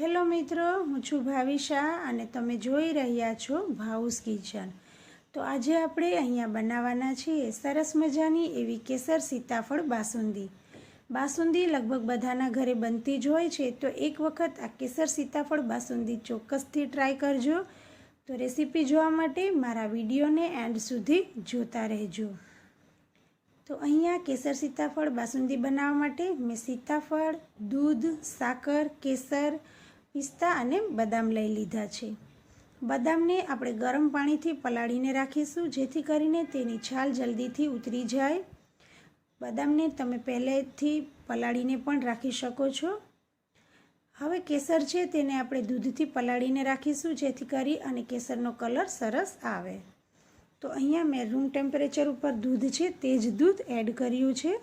Hello મિત્રો, હું છું ભાવિશા અને તમે જોઈ રહ્યા છો ભાઉસ કિચન. તો આજે આપણે અહીંયા બનાવવાના છીએ સરસ મજાની એવી કેસર સીતાફળ બાસુંદી. બાસુંદી લગભગ બધાના ઘરે બનતી જ હોય છે, તો એક વખત આ કેસર સીતાફળ બાસુંદી ચોક્કસથી ટ્રાય કરજો. તો રેસીપી જોવા માટે મારા વિડીયોને એન્ડ સુધી જોતા રહેજો. તો અહીંયા કેસર સીતાફળ બાસુંદી બનાવવા માટે મેં સીતાફળ, દૂધ, સાકર, કેસર પિસ્તા અને બદામ લઈ લીધા છે. બદામને આપણે ગરમ પાણીથી પલાળીને રાખીશું, જેથી કરીને તેની છાલ જલ્દીથી ઉતરી જાય. બદામને તમે પહેલેથી પલાળીને પણ રાખી શકો છો. હવે કેસર છે તેને આપણે દૂધથી પલાળીને રાખીશું, જેથી કરી અને કેસરનો કલર સરસ આવે. તો અહીંયા મેં રૂમ ટેમ્પરેચર ઉપર દૂધ છે, તે જ દૂધ એડ કર્યું છે.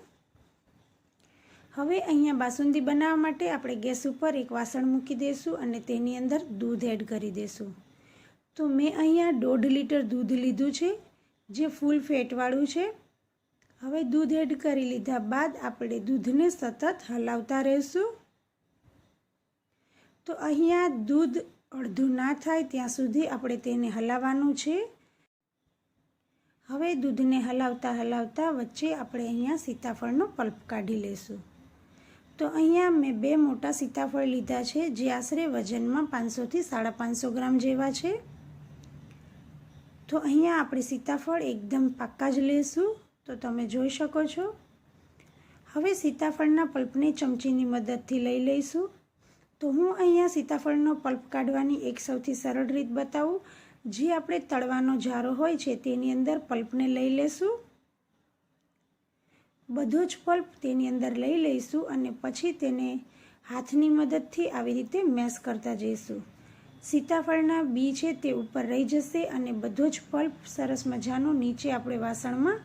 હવે અહીંયા બાસુંદી બનાવવા માટે આપણે ગેસ ઉપર એક વાસણ મૂકી દઈશું અને તેની અંદર દૂધ એડ કરી દઈશું તો મેં અહીંયા દોઢ લીટર દૂધ લીધું છે, જે ફૂલ ફેટવાળું છે. હવે દૂધ એડ કરી લીધા બાદ આપણે દૂધને સતત હલાવતા રહીશું. તો અહીંયા દૂધ અડધું ના થાય ત્યાં સુધી આપણે તેને હલાવવાનું છે. હવે દૂધને હલાવતા હલાવતા વચ્ચે આપણે અહીંયા સીતાફળનો પલ્પ કાઢી લઈશું તો અહીંયા મેં બે મોટા સીતાફળ લીધા છે, જે આશરે વજનમાં પાંચસોથી સાડા પાંચસો ગ્રામ જેવા છે. તો અહીંયા આપણે સીતાફળ એકદમ પાક્કા જ લઈશું તો તમે જોઈ શકો છો. હવે સીતાફળના પલ્પને ચમચીની મદદથી લઈ લઈશું. તો હું અહીંયા સીતાફળનો પલ્પ કાઢવાની એક સૌથી સરળ રીત બતાવું. જે આપણે તળવાનો જારો હોય છે, તેની અંદર પલ્પને લઈ લેશું. બધો જ પલ્પ તેની અંદર લઈ લઈશું અને પછી તેને હાથની મદદથી આવી રીતે મેશ કરતા જઈશું. સીતાફળના બી છે તે ઉપર રહી જશે અને બધો જ પલ્પ સરસ મજાનો નીચે આપણે વાસણમાં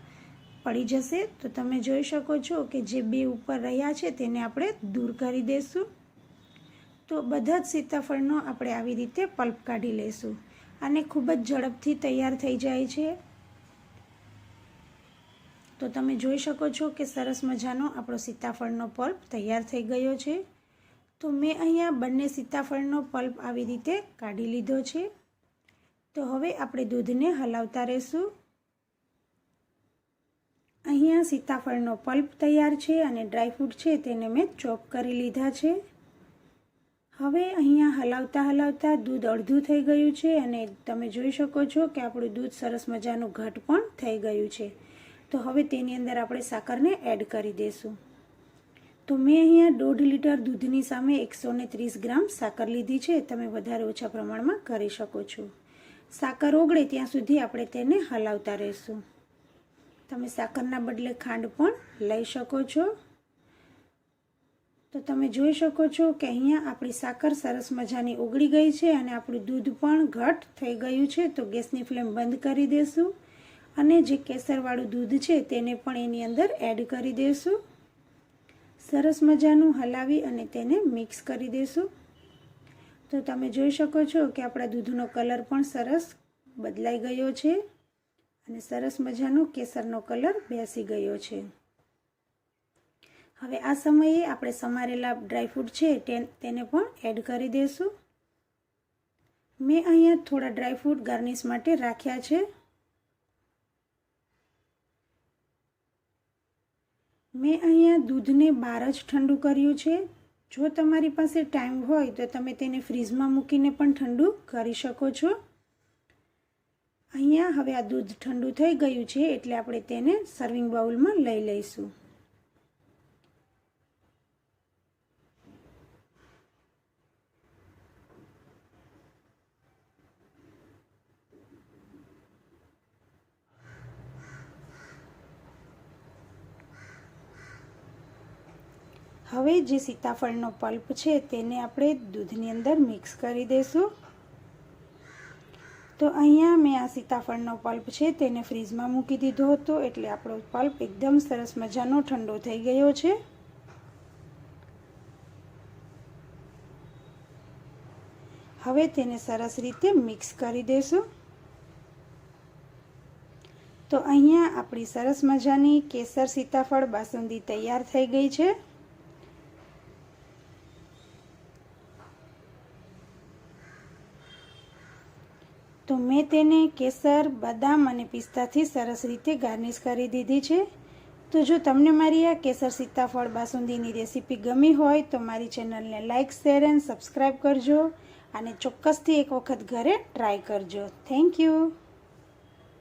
પડી જશે. તો તમે જોઈ શકો છો કે જે બે ઉપર રહ્યા છે તેને આપણે દૂર કરી દઈશું તો બધા જ સીતાફળનો આપણે આવી રીતે પલ્પ કાઢી લઈશું. અને ખૂબ જ ઝડપથી તૈયાર થઈ જાય છે. તો તમે જોઈ શકો છો કે સરસ મજાનો આપણો સીતાફળનો પલ્પ તૈયાર થઈ ગયો છે. તો મેં અહીંયા બંને સીતાફળનો પલ્પ આવી રીતે કાઢી લીધો છે. તો હવે આપણે દૂધને હલાવતા રહેશું. અહીંયા સીતાફળનો પલ્પ તૈયાર છે અને ડ્રાયફ્રૂટ છે તેને મેં ચોપ કરી લીધા છે. હવે અહીંયા હલાવતા હલાવતા દૂધ અડધું થઈ ગયું છે અને તમે જોઈ શકો છો કે આપણું દૂધ સરસ મજાનું ઘટ પણ થઈ ગયું છે. તો હવે તેની અંદર આપણે સાકરને એડ કરી દઈશું તો મેં અહીંયા દોઢ લીટર દૂધની સામે એકસો ત્રીસ ગ્રામ સાકર લીધી છે. તમે વધારે ઓછા પ્રમાણમાં કરી શકો છો. સાકર ઓગળે ત્યાં સુધી આપણે તેને હલાવતા રહીશું. તમે સાકરના બદલે ખાંડ પણ લઈ શકો છો. તો તમે જોઈ શકો છો કે અહીંયા આપણી સાકર સરસ મજાની ઓગળી ગઈ છે અને આપણું દૂધ પણ ઘટ થઈ ગયું છે. તો ગેસની ફ્લેમ બંધ કરી દઈશું અને જે કેસરવાળું દૂધ છે તેને પણ એની અંદર એડ કરી દઈશું સરસ મજાનું હલાવી અને તેને મિક્સ કરી દઈશું તો તમે જોઈ શકો છો કે આપણા દૂધનો કલર પણ સરસ બદલાઈ ગયો છે અને સરસ મજાનો કેસરનો કલર બેસી ગયો છે. હવે આ સમયે આપણે સમારેલા ડ્રાયફ્રૂટ છે તેને પણ એડ કરી દઈશું મેં અહીંયા થોડા ડ્રાયફ્રૂટ ગાર્નિશ માટે રાખ્યા છે. મેં અહીંયા દૂધને બહાર જ ઠંડુ કર્યું છે. જો તમારી પાસે ટાઈમ હોય તો તમે તેને ફ્રીઝમાં મૂકીને પણ ઠંડુ કરી શકો છો. અહીંયા હવે આ દૂધ ઠંડુ થઈ ગયું છે એટલે આપણે તેને સર્વિંગ બાઉલમાં લઈ લઈશું. હવે જે સીતાફળનો પલ્પ છે તેને આપણે દૂધની અંદર મિક્સ કરી દઈશું તો અહીંયા મેં આ સીતાફળનો પલ્પ છે તેને ફ્રીજમાં મૂકી દીધો હતો એટલે આપણો પલ્પ એકદમ સરસ મજાનો ઠંડો થઈ ગયો છે. હવે તેને સરસ રીતે મિક્સ કરી દઈશું તો અહીંયા આપણી સરસ મજાની કેસર સીતાફળ બાસુંદી તૈયાર થઈ ગઈ છે. તો મેં તેને કેસર, બદામ અને પિસ્તાથી સરસ રીતે ગાર્નિશ કરી દીધી છે. તો જો તમને મારી આ કેસર સીતાફળ બાસુંદીની રેસીપી ગમી હોય તો મારી ચેનલને લાઇક શેર એન્ડ સબસ્ક્રાઈબ કરજો અને ચોક્કસથી એક વખત ઘરે ટ્રાય કરજો. Thank you.